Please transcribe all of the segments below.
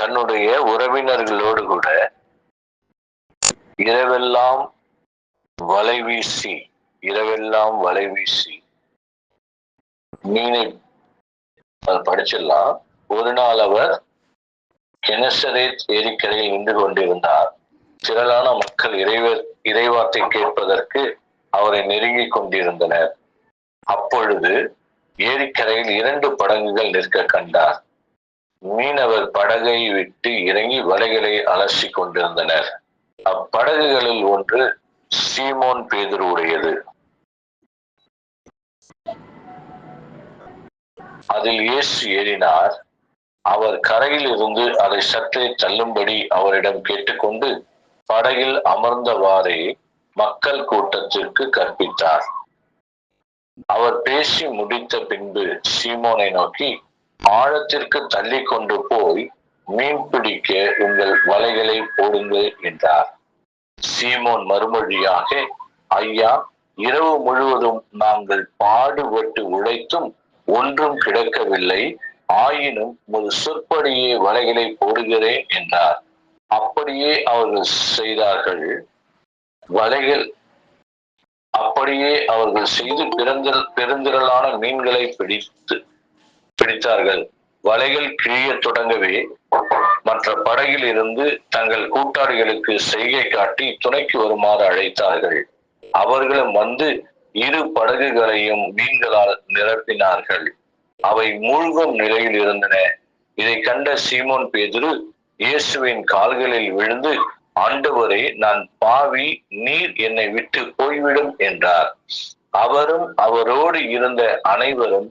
தன்னுடைய உறவினர்களோடு கூட இரவெல்லாம் வலை வீசி இரவெல்லாம் வலை வீசி. மீனை படிச்சிடலாம். ஒரு நாள் அவர் கெனசரேத் ஏரிக்கரையில் நின்று கொண்டிருந்தார். திரளான மக்கள் இறைவர் இறைவார்த்தை கேட்பதற்கு அவரை நெருங்கிக் கொண்டிருந்தனர். அப்பொழுது ஏரிக்கரையில் இரண்டு படங்குகள் நிற்க கண்டார். மீனவர் படகை விட்டு இறங்கி வலைகளை அலசி கொண்டிருந்தனர். அப்படகுகளில் ஒன்று சீமோன் பேதுருவுடையது. அதில் இயேசு ஏறினார். அவர் கரையில் இருந்து அதை சற்றே தள்ளும்படி அவரிடம் கேட்டுக்கொண்டு படகில் அமர்ந்தவாறே மக்கள் கூட்டத்திற்கு கற்பித்தார். அவர் பேசி முடித்த பின்பு சீமோனை நோக்கி ஆழத்திற்கு தள்ளி கொண்டு போய் மீன் பிடிக்க உங்கள் வலைகளை போடுங்கள் என்றார். சீமோன் மறுமொழியாக ஐயா இரவு முழுவதும் நாங்கள் பாடுபட்டு உழைத்தும் ஒன்றும் கிடக்கவில்லை. ஆயினும் ஒரு சொற்படியே வலைகளை போடுகிறேன் என்றார். அப்படியே அவர்கள் செய்தார்கள். வலைகள் அப்படியே அவர்கள் செய்து பிறந்தல் பெருந்திரளான மீன்களை பிடித்து பிடித்தார்கள். வலைகள் கிழியத் தொடங்கவே மற்ற படகில் இருந்து தங்கள் கூட்டாளிகளுக்கு செய்கை காட்டி துணைக்கு வருமாறு அழைத்தார்கள். அவர்களும் வந்து இரு படகுகளையும் மீன்களால் நிரப்பினார்கள். அவை மூழ்கும் நிலையில் இருந்தன. இதை கண்ட சீமோன் பேதுரு இயேசுவின் கால்களில் விழுந்து ஆண்டவரே நான் பாவி நீர் என்னை விட்டு போய்விடும் என்றார். அவரும் அவரோடு இருந்த அனைவரும்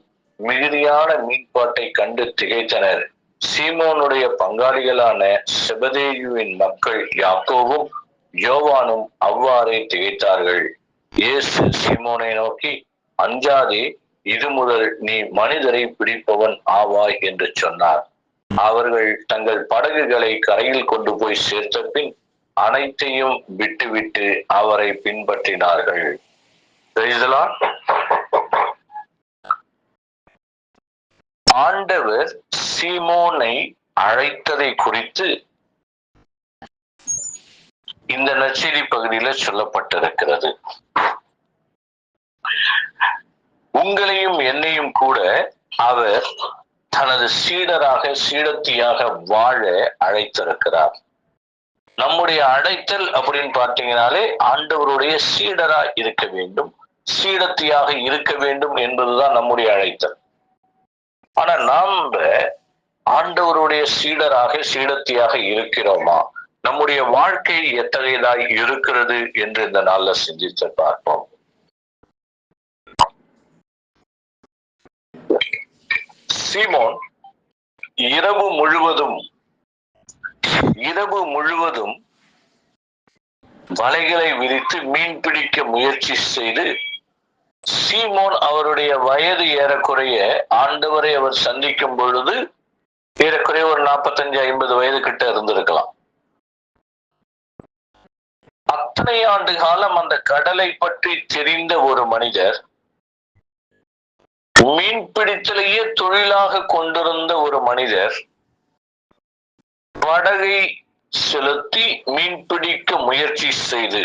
மிகுதியான மீன்பாட்டை கண்டு திகைத்தனர். சீமோனுடைய பங்காளிகளான செபதேயுவின் மக்கள் யாக்கோவும் யோவானும் அவ்வாறே திகைத்தார்கள். இயேசு சீமோனை நோக்கி அஞ்சாதே இது முதல் நீ மனிதரை பிடிப்பவன் ஆவாய் என்று சொன்னார். அவர்கள் தங்கள் படகுகளை கரையில் கொண்டு போய் சேர்த்த பின் அனைத்தையும் விட்டுவிட்டு அவரை பின்பற்றினார்கள். ஆண்டவர் சீமோனை அழைத்ததை குறித்து இந்த நற்செய்தி பகுதியில சொல்லப்பட்டிருக்கிறது. உங்களையும் என்னையும் கூட அவர் தனது சீடராக சீடத்தியாக வாழ அழைத்திருக்கிறார். நம்முடைய அழைத்தல் அப்படின்னு பார்த்தீங்கனாலே ஆண்டவருடைய சீடரா இருக்க வேண்டும் சீடத்தியாக இருக்க வேண்டும் என்பதுதான் நம்முடைய அழைத்தல். ஆனா நாம ஆண்டவருடைய சீடராக சீடத்தியாக இருக்கிறோமா? நம்முடைய வாழ்க்கை எத்தகையதாய் இருக்கிறது என்று இந்த நாள்ல சிந்தித்து பார்ப்போம். சீமோன் இரவு முழுவதும் இரவு முழுவதும் வலைகளை விரித்து மீன் பிடிக்க முயற்சி செய்து சீமோன் அவருடைய வயது ஏறக்குறைய ஆண்டவரை அவர் சந்திக்கும் பொழுது ஏறக்குறைய ஒரு நாற்பத்தஞ்சு ஐம்பது வயது கிட்ட இருந்திருக்கலாம். அத்தனை ஆண்டு காலம் அந்த கடலை பற்றி தெரிந்த ஒரு மனிதர் மீன் பிடித்தலையே தொழிலாக கொண்டிருந்த ஒரு மனிதர் படகை செலுத்தி மீன் பிடிக்க முயற்சி செய்து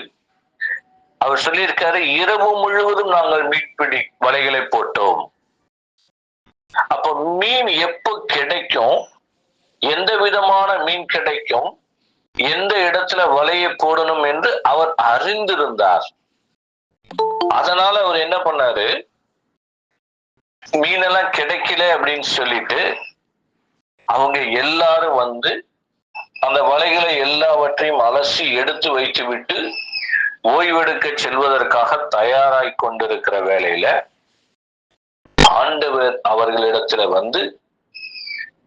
அவர் சொல்லியிருக்காரு இரவு முழுவதும் நாங்கள் மீன் பிடி வலைகளை போட்டோம். அப்ப மீன் எப்ப கிடைக்கும்? எந்த விதமான மீன் கிடைக்கும்? எந்த இடத்துல வலையை போடணும் என்று அவர் அறிந்திருந்தார். அதனால அவர் என்ன பண்ணாரு? மீனெல்லாம் கிடைக்கல அப்படின்னு சொல்லிட்டு அவங்க எல்லாரும் வந்து அந்த வலைகளை எல்லாவற்றையும் அலசி எடுத்து வைத்து விட்டு ஓய்வெடுக்க செல்வதற்காக தயாராய் கொண்டிருக்கிற வேலையில ஆண்டவர் அவர்களிடத்துல வந்து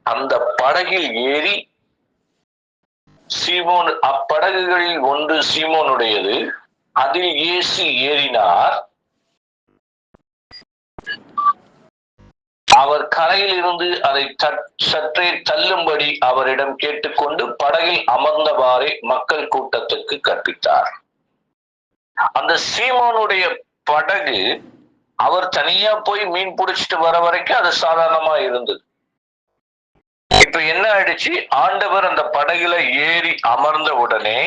அந்த படகில் ஏறி சீமோன் அப்படகுகளில் ஒன்று சீமோனுடையது. அதில் இயேசு ஏறினார். அவர் கரையில் இருந்து அதை சற்றே தள்ளும்படி அவரிடம் கேட்டுக்கொண்டு படகில் அமர்ந்தவாறே மக்கள் கூட்டத்துக்கு கற்பித்தார். அந்த சீமோனுடைய படகு அவர் தனியா போய் மீன் பிடிச்சிட்டு வர வரைக்கும் அது சாதாரணமா இருந்தது. இப்ப என்ன ஆயிடுச்சு? ஆண்டவர் அந்த படகுல ஏறி அமர்ந்த உடனே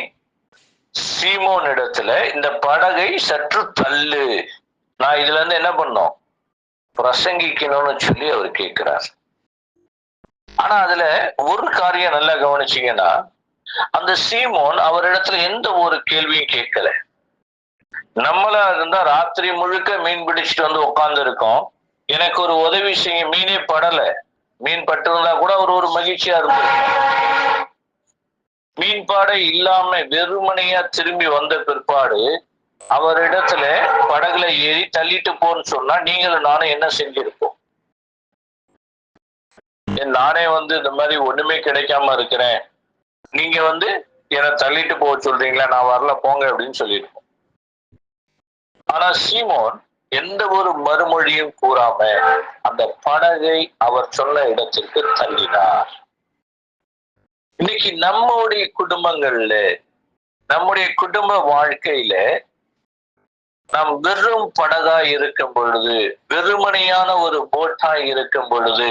சீமோன் இடத்துல இந்த படகை சற்று தள்ளு. நான் இதுல இருந்து என்ன பண்ணோம்? பிரசங்கிக்கணும்னு சொல்லி அவர் கேட்கிறார் ஆனா அதுல ஒரு காரியம் நல்லா கவனிச்சீங்கன்னா அந்த சீமோன் அவரிடத்துல எந்த ஒரு கேள்வியும் கேட்கல. நம்மளா இருந்தா ராத்திரி முழுக்க மீன் பிடிச்சிட்டு வந்து உட்கார்ந்து இருக்கோம் எனக்கு ஒரு உதவி செய்ய மீனே படல. மீன் பட்டிருந்தா கூட ஒரு ஒரு மகிழ்ச்சியா இருந்தது மீன் பாடை இல்லாம வெறுமனையா திரும்பி வந்த பிற்பாடு அவரிடத்துல படகுல ஏறி தள்ளிட்டு போன்னு சொன்னா நீங்களும் நானும் என்ன செஞ்சிருப்போம்? ஏன் நானே வந்து இந்த மாதிரி ஒண்ணுமே கிடைக்காம இருக்கிறேன். நீங்க வந்து என்னை தள்ளிட்டு போக சொல்றீங்களா? நான் வரல போங்க அப்படின்னு சொல்லியிருப்போம் ஆனா சீமோன் எந்த ஒரு மறுமொழியும் கூறாம அந்த படகை அவர் சொன்ன இடத்திற்கு தள்ளினார். இன்னைக்கு நம்முடைய குடும்பங்கள்ல நம்முடைய குடும்ப வாழ்க்கையில நாம் வெறும் படகா இருக்கும் பொழுது வெறுமனையான ஒரு போட்டா இருக்கும் பொழுது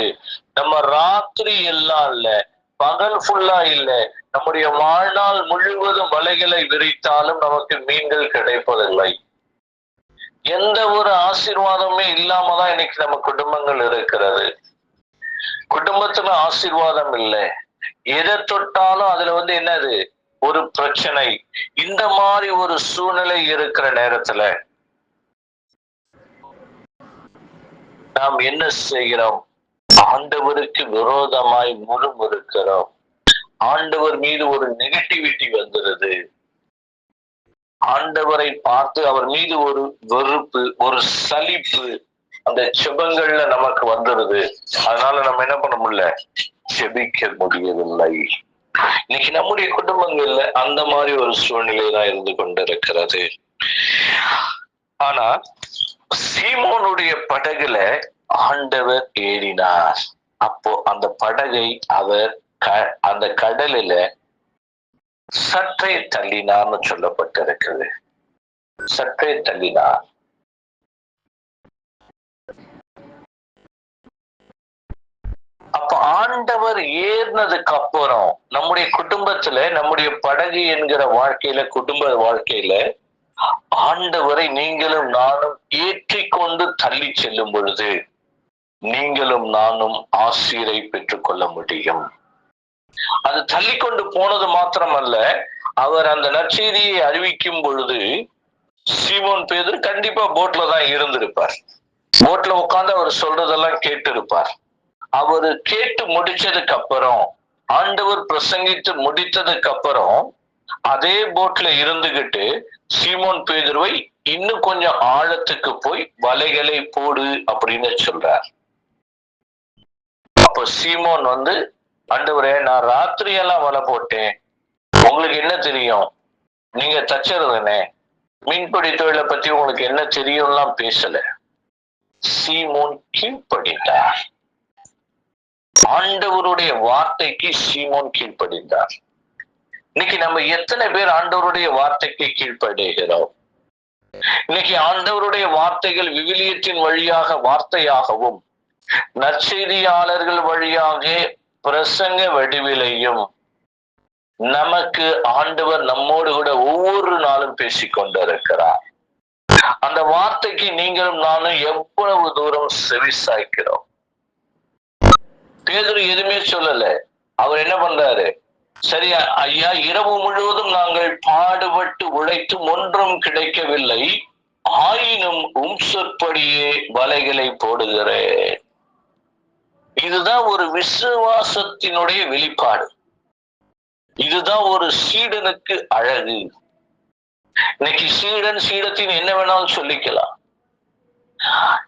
நம்ம ராத்திரி எல்லாம் இல்ல பகல் ஃபுல்லா இல்ல நம்முடைய வாழ்நாள் முழுவதும் வலைகளை விரித்தாலும் நமக்கு மீன்கள் கிடைப்பதில்லை. எந்த ஒரு ஆசீர்வாதமே இல்லாம தான் இன்னைக்கு நம்ம குடும்பங்கள் இருக்கிறது. குடும்பத்துல ஆசீர்வாதம் இல்லை. எதை தொட்டாலும் அதுல வந்து என்னது? ஒரு பிரச்சனை. இந்த மாதிரி ஒரு சூழ்நிலை இருக்கிற நேரத்துல நாம் என்ன செய்கிறோம்? ஆண்டவருக்கு விரோதமாய் முறுமுறுக்கிறோம். ஆண்டவர் மீது ஒரு நெகட்டிவிட்டி வந்துருது. ஆண்டவரை பார்த்து அவர் மீது ஒரு வெறுப்பு ஒரு சலிப்பு அந்த செபங்கள்ல நமக்கு வந்துடுது. அதனால நம்ம என்ன பண்ண முடியல? செபிக்க முடியவில்லை. இன்னைக்கு நம்முடைய குடும்பங்கள்ல அந்த மாதிரி ஒரு சூழ்நிலை தான் இருந்து கொண்டிருக்கிறது. ஆனா சீமோனுடைய படகுல ஆண்டவர் ஏறினார். அப்போ அந்த படகை அவர் க- அந்த கடலில சற்றே தள்ளினான்னு சொல்லப்பட்டிருக்குது சற்றே தள்ளினார். அப்ப ஆண்டவர் ஏறினதுக்கு அப்புறம் நம்முடைய குடும்பத்துல நம்முடைய படகு என்கிற வாழ்க்கையில குடும்ப வாழ்க்கையில ஆண்டவரை நீங்களும் நானும் ஏற்றிக்கொண்டு தள்ளி செல்லும் பொழுது நீங்களும் நானும் ஆசிரியரை பெற்றுக்கொள்ள முடியும். அது தள்ளி கொண்டு போனது மாத்திரமல்ல அவர் அந்த நற்செய்தியை அறிவிக்கும் பொழுது சீமோன் பேதர் கண்டிப்பா போட்ல தான் இருந்திருப்பார். போட்ல உட்காந்து அவர் சொல்றதெல்லாம் கேட்டு இருப்பார் அவரு கேட்டு முடிச்சதுக்கு அப்புறம் ஆண்டவர் பிரசங்கித்து முடித்ததுக்கு அப்புறம் அதே போட்ல இருந்துகிட்டு சீமோன் பேதுருவை இன்னும் கொஞ்சம் ஆழத்துக்கு போய் வலைகளை போடு அப்படின்னு சொல்றார். அப்ப சீமோன் வந்து ஆண்டவரே நான் ராத்திரி எல்லாம் வலை போட்டேன். உங்களுக்கு என்ன தெரியும்? நீங்க தச்சறதுனே. மீன்பிடி தொழிலை பத்தி உங்களுக்கு என்ன தெரியும்லாம் பேசல. சீமோன் கீழ்ப்படிந்தார். ஆண்டவருடைய வார்த்தைக்கு சீமோன் கீழ்ப்படிந்தார். இன்னைக்கு நம்ம எத்தனை பேர் ஆண்டவருடைய வார்த்தைக்கு கீழ்ப்படுகிறோம்? இன்னைக்கு ஆண்டவருடைய வார்த்தைகள் விவிலியத்தின் வழியாக வார்த்தையாகவும் நற்செய்தியாளர்கள் வழியாக பிரசங்க வடிவிலையும் நமக்கு ஆண்டவர் நம்மோடு கூட ஒவ்வொரு நாளும் பேசிக் கொண்டிருக்கிறார் அந்த வார்த்தைக்கு நீங்களும் நானும் எவ்வளவு தூரம் செவிசாய்க்கிறோம். பேதர் எதுவுமே சொல்லல. அவர் என்ன பண்றாரு? சரியா ஐயா இரவு முழுவதும் நாங்கள் பாடுபட்டு உழைத்தும் ஒன்றும் கிடைக்கவில்லை. ஆயினும் உம் சொற்படியே வலைகளை போடுகிறேன். இதுதான் ஒரு விசுவாசத்தினுடைய வெளிப்பாடு. இதுதான் ஒரு சீடனுக்கு அழகு. இன்னைக்கு சீடன் சீடத்தின் என்ன வேணாலும் சொல்லிக்கலாம்.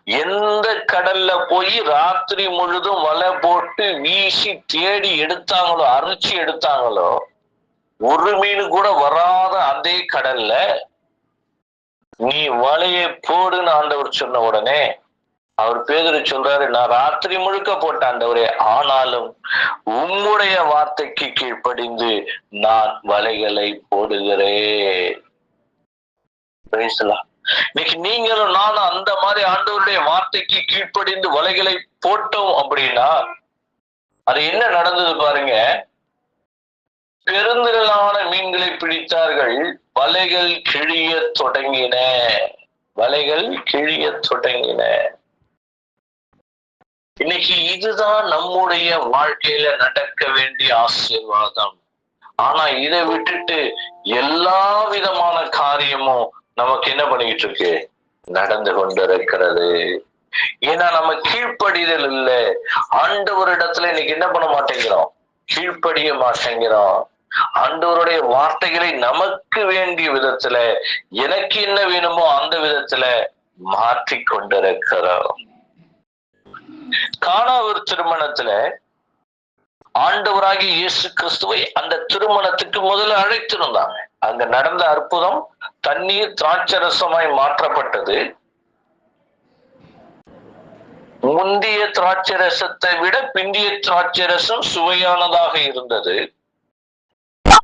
எந்த கடல்ல போய் ராத்திரி முழுதும் வலை போட்டு வீசி தேடி எடுத்தாங்களோ அரிச்சு எடுத்தாங்களோ ஒரு மீன் கூட வராத அதே கடல்ல நீ வலையை போடுன்னு ஆண்டவர் சொன்ன உடனே அவர் பேதரு சொல்றாரு நான் ராத்திரி முழுக்க போட்ட ஆண்டவரே ஆனாலும் உம்முடைய வார்த்தைக்கு கீழ்ப்படிந்து நான் வலைகளை போடுகிறேன். இன்னைக்கு நீங்களும் நானும் அந்த மாதிரி ஆண்டவருடைய வார்த்தைக்கு கீழ்ப்படிந்து வலைகளை போட்டோம் அப்படின்னா அது என்ன நடந்தது பாருங்க. பெருந்திரளான மீன்களை பிடித்தார்கள் வலைகள் கிழிய தொடங்கின. வலைகள் கிழிய தொடங்கின. இன்னைக்கு இதுதான் நம்முடைய வாழ்க்கையில நடக்க வேண்டிய ஆசீர்வாதம். ஆனா இதை விட்டுட்டு எல்லா விதமான காரியமும் நமக்கு என்ன பண்ணிட்டு இருக்கு நடந்து கொண்டிருக்கிறது. ஏன்னா நம்ம கீழ்ப்படிதல் இல்லை. ஆண்டவரிடத்துல இன்னைக்கு என்ன பண்ண மாட்டேங்கிறோம்? கீழ்ப்படிய மாட்டேங்கிறோம். ஆண்டவருடைய வார்த்தைகளை நமக்கு வேண்டிய விதத்துல எனக்கு என்ன வேணுமோ அந்த விதத்துல மாற்றி கொண்டிருக்கிறோம் காணாவூர் திருமணத்துல ஆண்டவராகி இயேசு கிறிஸ்துவை அந்த திருமணத்துக்கு முதல்ல அழைத்திருந்தாங்க. அங்க நடந்த அற்புதம் தண்ணீர் திராட்சரசமாய் மாற்றப்பட்டது. முந்திய திராட்சரசத்தை விட பிந்திய திராட்சரசம் சுவையானதாக இருந்தது.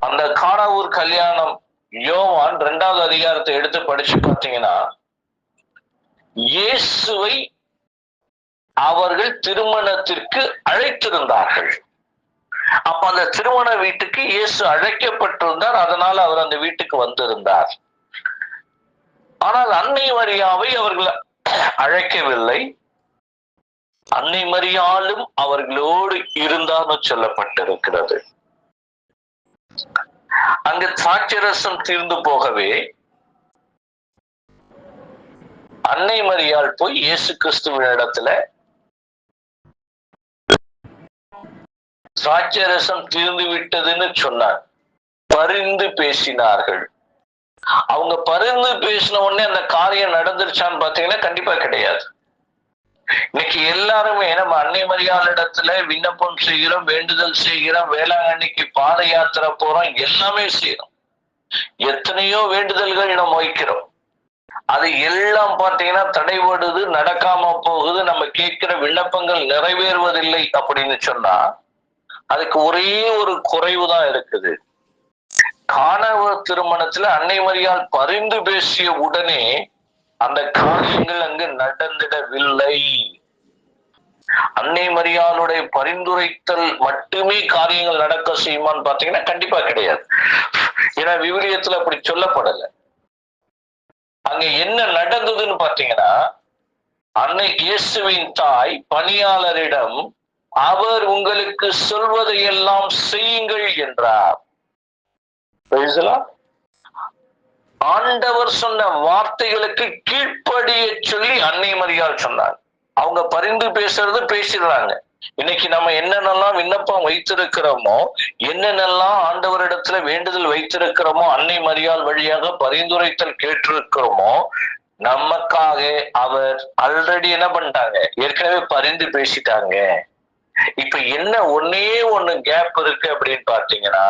அந்த காணாவூர் கல்யாணம் யோவான் இரண்டாவது அதிகாரத்தை எடுத்து படிச்சு பார்த்தீங்கன்னா இயேசுவை அவர்கள் திருமணத்திற்கு அழைத்திருந்தார்கள். அப்ப அந்த திருமண வீட்டுக்கு இயேசு அழைக்கப்பட்டிருந்தார். அதனால அவர் அந்த வீட்டுக்கு வந்திருந்தார். ஆனால் அன்னை மரியாவை அவர்கள் அழைக்கவில்லை. அன்னை மரியாலும் அவர்களோடு இருந்தான்னு சொல்லப்பட்டிருக்கிறது. அங்கு சாட்சரசம் தீர்ந்து போகவே அன்னை மரியாள் போய் இயேசு கிறிஸ்துவின் இடத்துல திராட்சரசம் தீர்ந்து விட்டதுன்னு சொன்னார். பரிந்து பேசினார்கள். அவங்க பரிந்து பேசின உடனே அந்த காரியம் நடந்துருச்சான்னு பாத்தீங்கன்னா கண்டிப்பா கிடையாது. இன்னைக்கு எல்லாருமே நம்ம அன்னை மரியாள் இடத்துல விண்ணப்பம் செய்கிறோம் வேண்டுதல் செய்கிறோம் வேளாங்கண்ணிக்கு பாத யாத்திரை போறோம் எல்லாமே செய்யறோம் எத்தனையோ வேண்டுதல்கள் நம்ம வைக்கிறோம் அது எல்லாம் பார்த்தீங்கன்னா தடைபடுது நடக்காம போகுது நம்ம கேட்கிற விண்ணப்பங்கள் நிறைவேறுவதில்லை அப்படின்னு சொன்னா அதுக்கு ஒரே ஒரு குறைவு தான் இருக்குது. காணவ திருமணத்துல அன்னை மரியால் பரிந்து பேசிய உடனே அந்த காரியங்கள் அங்கு நடந்திடவில்லை. அன்னை மரியாளுடைய பரிந்துரைத்தல் மட்டுமே காரியங்கள் நடக்க செய்யுமான்னு பாத்தீங்கன்னா கண்டிப்பா கிடையாது. ஏன்னா விவிலியத்துல அப்படி சொல்லப்படல. அங்க என்ன நடந்ததுன்னு பாத்தீங்கன்னா அன்னை இயேசுவின் தாய் பணியாளரிடம் அவர் உங்களுக்கு சொல்வதை எல்லாம் செய்யுங்கள் என்றார். ஆண்டவர் சொன்ன வார்த்தைகளுக்கு கீழ்ப்படிய சொல்லி அன்னை மரியாள் சொன்னார். அவங்க பரிந்து பேசுறது பேசிடுறாங்க. இன்னைக்கு நம்ம என்னென்னலாம் விண்ணப்பம் வைத்திருக்கிறோமோ என்னென்னலாம் ஆண்டவரிடத்துல வேண்டுதல் வைத்திருக்கிறோமோ அன்னை மரியாள் வழியாக பரிந்துரைத்தல் கேட்டிருக்கிறோமோ நமக்காக அவர் ஆல்ரெடி என்ன பண்ணிட்டாங்க? ஏற்கனவே பரிந்து பேசிட்டாங்க. இப்ப என்ன ஒன்னே ஒண்ணு கேப் இருக்கு அப்படின்னு பாத்தீங்கன்னா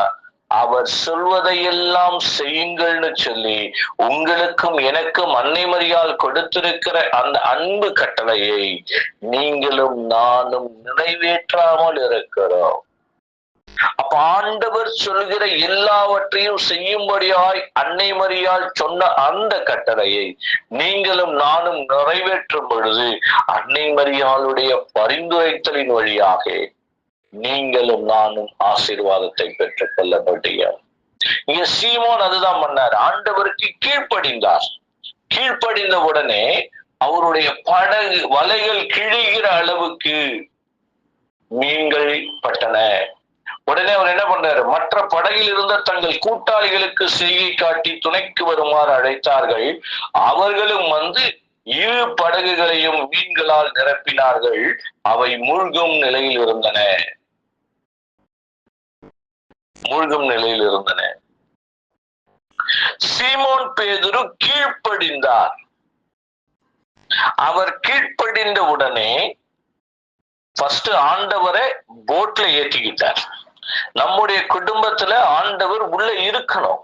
அவர் சொல்வதையெல்லாம் செய்யுங்கள்னு சொல்லி உங்களுக்கும் எனக்கும் அன்னை மரியால் கொடுத்திருக்கிற அந்த அன்பு கட்டளையை நீங்களும் நானும் நிறைவேற்றாமல் இருக்கிறோம். அப்ப ஆண்டவர் சொல்கிற எல்லாவற்றையும் செய்யும்படியாய் அன்னை மரியால் சொன்ன அந்த கட்டளையை நீங்களும் நானும் நிறைவேற்றும் பொழுது அன்னை மரியாளுடைய பரிந்துரைத்தலின் வழியாக நீங்களும் நானும் ஆசீர்வாதத்தை பெற்றுக் கொள்ள முடியும். இங்க சீமோன் அதுதான் பண்ணார். ஆண்டவருக்கு கீழ்ப்படிந்தார். கீழ்ப்படிந்த உடனே அவருடைய படகு வலைகள் கிழிகிற அளவுக்கு மீன்கள் பட்டன. உடனே அவர் என்ன பண்றாரு மற்ற படகில் இருந்த தங்கள் கூட்டாளிகளுக்கு செய்கை காட்டி துணைக்கு வருமாறு அழைத்தார்கள். அவர்களும் வந்து இரு படகுகளையும் மீன்களால் நிரப்பினார்கள். அவை மூழ்கும் நிலையில் இருந்தன. மூழ்கும் நிலையில் இருந்தன. சீமோன் பேதுரு கீழ்ப்படிந்தார். அவர் கீழ்ப்படிந்த உடனே ஃபர்ஸ்ட் ஆண்டவரை போட்ல ஏற்றிக்கிட்டார் நம்முடைய குடும்பத்துல ஆண்டவர் உள்ள இருக்கணும்.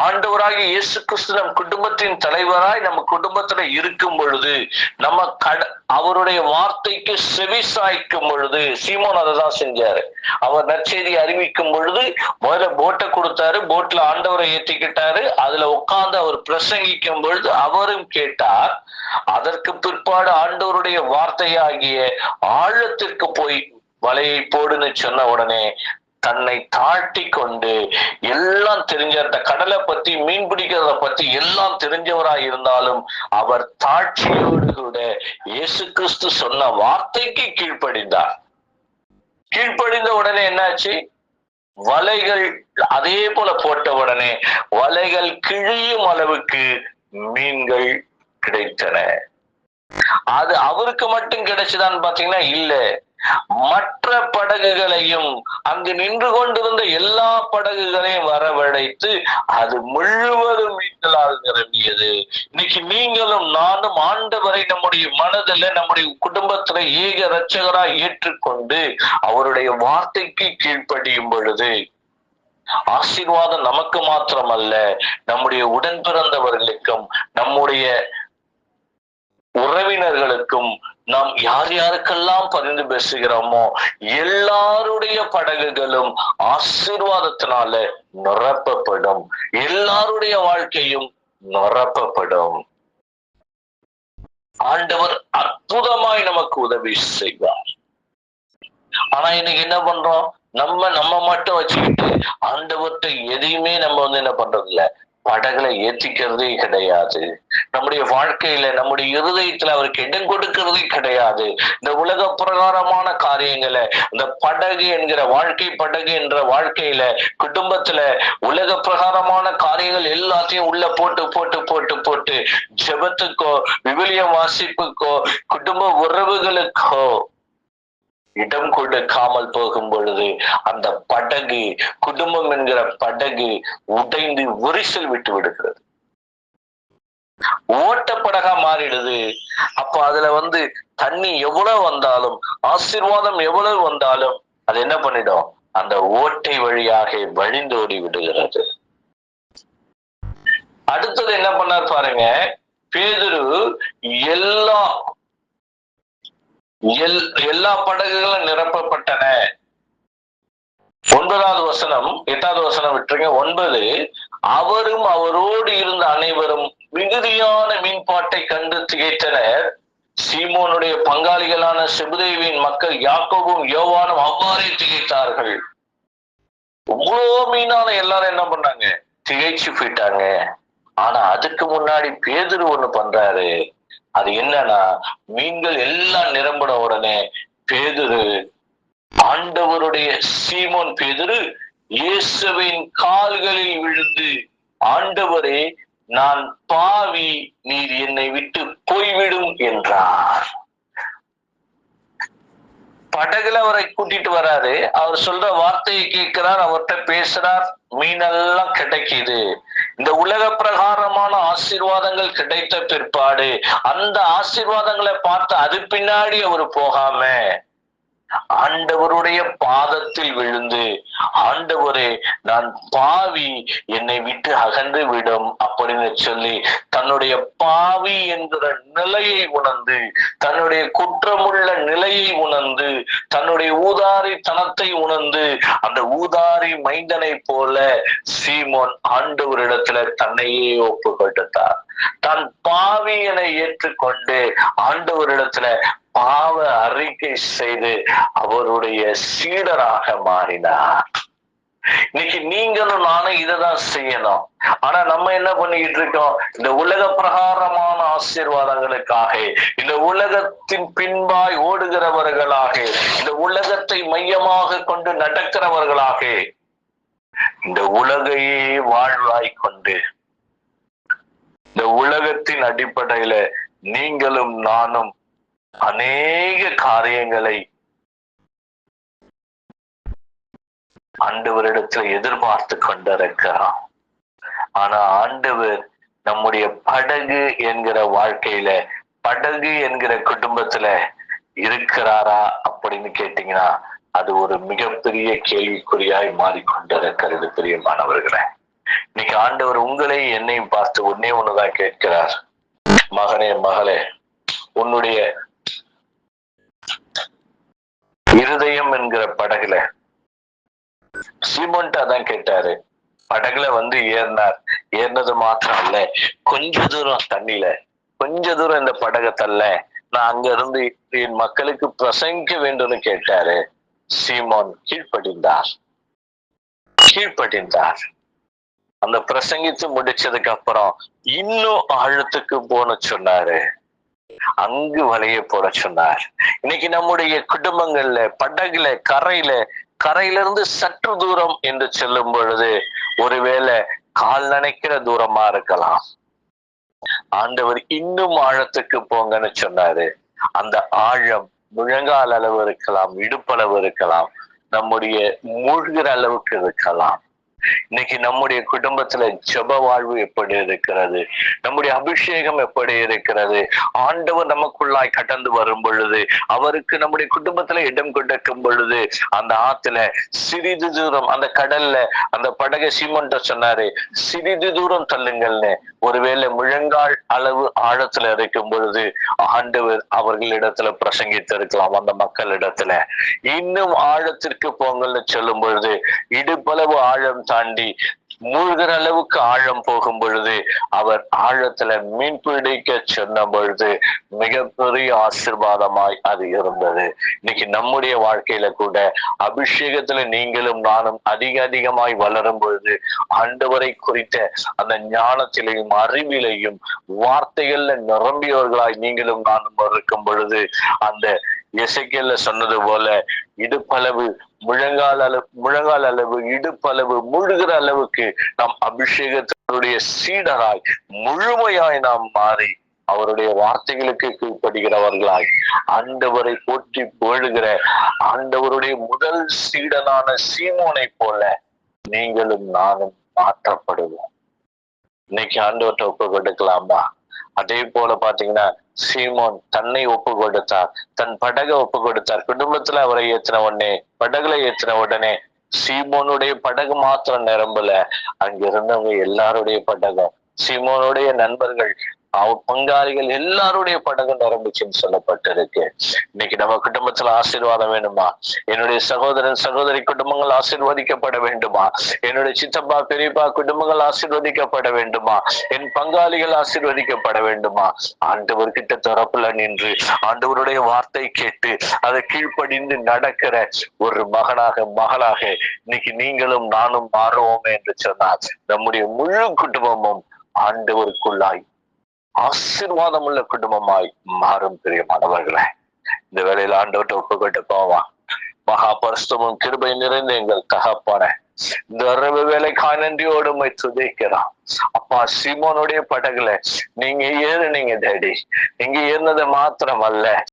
ஆண்டவராக இயேசு கிறிஸ்து நம் குடும்பத்தின் தலைவராய் நம்ம குடும்பத்துல இருக்கும் பொழுது நம்ம கட அவருடைய வார்த்தைக்கு செவி சாய்க்கும் பொழுது சீமோன் அதை தான் செஞ்சாரு. அவர் நற்செய்தி அறிவிக்கும் பொழுது முதல்ல போட்டை கொடுத்தாரு போட்ல ஆண்டவரை ஏற்றிக்கிட்டாரு அதுல உட்கார்ந்து அவர் பிரசங்கிக்கும் பொழுது அவரும் கேட்டார் அதற்கு பிற்பாடு ஆண்டவருடைய வார்த்தையாகிய ஆழத்திற்கு போய் வலையை போடுன்னு சொன்ன உடனே தன்னை தாழ்த்தி கொண்டு எல்லாம் தெரிஞ்ச அந்த கடலை பத்தி மீன் பிடிக்கிறத பத்தி எல்லாம் தெரிஞ்சவரா இருந்தாலும் அவர் தாட்சியோடு கூட இயேசு கிறிஸ்து சொன்ன வார்த்தைக்கு கீழ்ப்படிந்தார். கீழ்ப்படிந்த உடனே என்னாச்சு? வலைகள் அதே போல போட்ட உடனே வலைகள் கிழியும் அளவுக்கு மீன்கள் கிடைத்தன. அது அவருக்கு மட்டும் கிடைச்சதான்னு பாத்தீங்கன்னா இல்ல. மற்ற படகுகளையும் அங்கு நின்று கொண்டிருந்த எல்லா படகுகளையும் வரவழைத்து அது முழுவதும் மீன்களால் நிரம்பியது. இன்னைக்கு நீங்களும் நானும் ஆண்டவரை நம்முடைய மனதில் நம்முடைய குடும்பத்துல ஏக ரச்சகராய் ஏற்றுக்கொண்டு அவருடைய வார்த்தைக்கு கீழ்ப்படியும் பொழுது ஆசீர்வாதம் நமக்கு மாத்திரமல்ல நம்முடைய உடன் பிறந்தவர்களுக்கும் நம்முடைய உறவினர்களுக்கும் நாம் யார் யாருக்கெல்லாம் பரிந்து பேசுகிறோமோ எல்லாருடைய படகுகளும் ஆசீர்வாதத்தினால நிரப்பப்படும். எல்லாருடைய வாழ்க்கையும் நிரப்பப்படும். ஆண்டவர் அற்புதமாய் நமக்கு உதவி செய்வார். ஆனா இன்னைக்கு என்ன பண்றோம்? நம்ம நம்ம மட்டும் வச்சுக்கிட்டு ஆண்டவர்கிட்ட எதையுமே நம்ம வந்து என்ன பண்றது இல்ல படகுல ஏற்றிக்கிறதே கிடையாது. நம்முடைய வாழ்க்கையில நம்முடைய இருதயத்துல அவருக்கு இடம் கொடுக்கிறதே கிடையாது. இந்த உலக பிரகாரமான காரியங்களை இந்த படகு என்கிற வாழ்க்கை படகு என்ற வாழ்க்கையில குடும்பத்துல உலக பிரகாரமான காரியங்கள் எல்லாத்தையும் உள்ள போட்டு போட்டு போட்டு போட்டு ஜெபத்துக்கோ விவிலிய வாசிப்புக்கோ குடும்ப உறவுகளுக்கோ இடம் கொடுக்காமல் போகும் பொழுது அந்த படகு குடும்பம் என்கிற படகு உடைந்து விரிசல் விட்டு விடுகிறது. ஓட்டப்படகா படகா மாறிடுது. அப்ப அதுல வந்து தண்ணி எவ்வளவு வந்தாலும் ஆசீர்வாதம் எவ்வளவு வந்தாலும் அது என்ன பண்ணிடும்? அந்த ஓட்டை வழியாக வழிந்தோடி விடுகிறது. அடுத்தது என்ன பண்ணார் பாருங்க பேதுரு எல்லா எல் எல்லா படகுகளும் நிரப்பப்பட்டன. ஒன்பதாவது வசனம் எட்டாவது வசனம் விட்டுருங்க. ஒன்பது அவரும் அவரோடு இருந்த அனைவரும் மிகுதியான மீன்பாட்டை கண்டு திகைத்தனர். சீமோனுடைய பங்காளிகளான செபுதேவியின் மக்கள் யாக்கோவும் யோவானும் அவ்வாறே திகைத்தார்கள். இவ்வளோ மீனான எல்லாரும் என்ன பண்ணாங்க? திகைச்சு போயிட்டாங்க. ஆனா அதுக்கு முன்னாடி பேதுரு ஒண்ணு பண்றாரு. அது என்னன்னா மீன்கள் எல்லாம் நிரம்பின உடனே பேதுரு ஆண்டவருடைய சீமோன் பேதுரு இயேசுவின் கால்களில் விழுந்து ஆண்டவரே நான் பாவி நீர் என்னை விட்டு போய்விடும் என்றார். படகுல அவரை கூட்டிட்டு வராரு. அவர் சொல்ற வார்த்தையை கேட்கிறார் அவர்கிட்ட பேசுறார். மீனெல்லாம் கிடைக்குது. இந்த உலக பிரகாரமான ஆசீர்வாதங்கள் கிடைத்த பிற்பாடு அந்த ஆசீர்வாதங்களை பார்த்து அது பின்னாடி அவர் போகாம ஆண்டவருடைய பாதத்தில் விழுந்து ஆண்டவரே நான் பாவி என்னை விட்டு அகன்று விடும் அப்படின்னு சொல்லி தன்னுடைய பாவி என்கிற நிலையை உணர்ந்து தன்னுடைய குற்றமுள்ள நிலையை உணர்ந்து தன்னுடைய ஊதாரி தனத்தை உணர்ந்து அந்த ஊதாரி மைந்தனை போல சீமோன் ஆண்டவரிடத்துல தன்னையே ஒப்பு கொடுத்தார் தன் பாவி என ஏற்றுக்கொண்டு ஆண்டவரிடத்துல பாவ அறிக்கை செய்து அவருடைய சீடராக மாறினார். இன்னைக்கு நீங்களும் நானும் இதைதான் செய்யணும். ஆனா நம்ம என்ன பண்ணிக்கிட்டு இருக்கோம்? இந்த உலக பிரகாரமான ஆசீர்வாதங்களுக்காக இந்த உலகத்தின் பின்பாய் ஓடுகிறவர்களாக இந்த உலகத்தை மையமாக கொண்டு நடக்கிறவர்களாக இந்த உலகையே வாழ்வாய் கொண்டு இந்த உலகத்தின் அடிப்படையில நீங்களும் நானும் அநேக காரியங்களை ஆண்டவரிடத்தில் எதிர்பார்த்து கொண்டிருக்கிறோம் ஆனா ஆண்டவர் நம்முடைய படகு என்கிற வாழ்க்கையில படகு என்கிற குடும்பத்துல இருக்கிறாரா அப்படின்னு கேட்டீங்கன்னா அது ஒரு மிகப்பெரிய கேள்விக்குறியாய் மாறிக்கொண்டிருக்கிறது பிரியமானவர்களே. இன்னைக்கு ஆண்டவர் உங்களை என்னையும் பார்த்து ஒன்னே ஒண்ணுதான் கேட்கிறார். மகனே மகளே உன்னுடைய இருதயம் என்கிற படகுல. சீமோன்ட்டு அதான் கேட்டாரு. படகுல வந்து ஏறினார். ஏறினது மாத்திரம் இல்ல கொஞ்ச தூரம் தண்ணியில கொஞ்ச தூரம் இந்த படகை தள்ள நான் அங்க இருந்து என் மக்களுக்கு பிரசங்கிக்க வேண்டும்னு கேட்டாரு. சீமோன் கீழ்ப்படிந்தார். கீழ்ப்படிந்தார். அந்த பிரசங்கித்து முடிச்சதுக்கு அப்புறம் இன்னும் ஆழத்துக்கு போன சொன்னாரு. அங்கு வலைய போட சொன்னார். இன்னைக்கு நம்முடைய குடும்பங்கள்ல படகுல கரையில கரையிலிருந்து சற்று தூரம் என்று சொல்லும் பொழுது ஒருவேளை கால் நனைக்கிற தூரமா இருக்கலாம். ஆண்டவர் இன்னும் ஆழத்துக்கு போங்கன்னு சொன்னாரு. அந்த ஆழம் முழங்கால் அளவு இருக்கலாம் இடுப்பளவு இருக்கலாம் நம்முடைய மூழ்கிற அளவுக்கு இருக்கலாம். இன்னைக்கு நம்முடைய குடும்பத்துல ஜெப வாழ்வு எப்படி இருக்கிறது? நம்முடைய அபிஷேகம் எப்படி இருக்கிறது? ஆண்டவர் நமக்குள்ளாய் கடந்து வரும் பொழுது அவருக்கு நம்முடைய குடும்பத்துல இடம் கொடுக்கும் பொழுது அந்த ஆத்துல சிறிது தூரம் அந்த கடல்ல அந்த படகை சீமன்ட்ட சொன்னாரு சிறிது தூரம் தள்ளுங்கள்னு. ஒருவேளை முழங்கால் அளவு ஆழத்துல இருக்கும் பொழுது ஆண்டவர் அவர்களிடத்துல பிரசங்கித்திருக்கலாம் அந்த மக்களிடத்துல. இன்னும் ஆழத்திற்கு போங்கள்னு சொல்லும் பொழுது இடுப்பளவு ஆழம் தாண்டி மூழ்கிற அளவுக்கு ஆழம் போகும் பொழுது அவர் ஆழத்துல மீன் பிடிக்க சொன்ன பொழுது மிகப்பெரிய ஆசிர்வாதமாய் அது இருந்தது. இன்னைக்கு நம்முடைய வாழ்க்கையில கூட அபிஷேகத்துல நீங்களும் நானும் அதிக அதிகமாய் வளரும் பொழுது ஆண்டவரை குறித்த அந்த ஞானத்திலையும் அறிவிலையும் வார்த்தைகள்ல நிரம்பியவர்களாய் நீங்களும் நானும் இருக்கும் பொழுது அந்த இசைக்கல்ல சொன்னது போல இடுப்பளவு முழங்கால் அளவு முழங்கால் அளவு இடுப்பளவு முழுகிற அளவுக்கு நாம் அபிஷேகத்தினுடைய சீடராய் முழுமையாய் நாம் மாறி அவருடைய வார்த்தைகளுக்கு கீழ்ப்படுகிறவர்களாய் ஆண்டவரை போற்றி புகழுகிற ஆண்டவருடைய முதல் சீடனான சீமோனை போல நீங்களும் நானும் மாற்றப்படுவோம். இன்னைக்கு ஆண்டவர்கிட்ட ஒப்பு கொடுக்கலாமா? அதே போல பாத்தீங்கன்னா சீமோன் தன்னை ஒப்பு கொடுத்தார் தன் படகை ஒப்பு கொடுத்தார் குடும்பத்துல அவரை ஏற்றின உடனே படகுல ஏற்றின உடனே சீமோனுடைய படகு மாத்திரம் நிரம்பல. அங்க இருந்தவங்க எல்லாருடைய படகம் சீமோனுடைய நண்பர்கள் அவ பங்காளிகள் எல்லாருடைய படகும் நிரம்பிச்சுன்னு சொல்லப்பட்டிருக்கு. இன்னைக்கு நம்ம குடும்பத்துல ஆசீர்வாதம் வேணுமா? என்னுடைய சகோதரன் சகோதரி குடும்பங்கள் ஆசீர்வதிக்கப்பட வேண்டுமா? என்னுடைய சித்தப்பா பெரியப்பா குடும்பங்கள் ஆசீர்வதிக்கப்பட வேண்டுமா? என் பங்காளிகள் ஆசீர்வதிக்கப்பட வேண்டுமா? ஆண்டவர் கிட்ட தரப்புல நின்று ஆண்டவருடைய வார்த்தை கேட்டு அதை கீழ்ப்படிந்து நடக்கிற ஒரு மகனாக மகளாக இன்னைக்கு நீங்களும் நானும் மாறுவோமே என்று சொன்னார். நம்முடைய முழு குடும்பமும் ஆண்டவருக்குள்ளாய் ஆசீர்வாதம் உள்ள குடும்பமாய் மாறும் பிரியமானவர்களே. இந்த வேலையில ஆண்டவர்கிட்ட ஒப்புக்கிட்டு போவா. மகா பரிசுத்தமும் கிருபை நிறைந்த எங்கள் தகப்பான. இந்த வேலைக்காய் நன்றியோடு உம்மை துதிக்கிறோம். அப்பா சிமோனுடைய படகுல நீங்க ஏறுனீங்க தேடி நீங்க ஏறினது மாத்திரம் அல்ல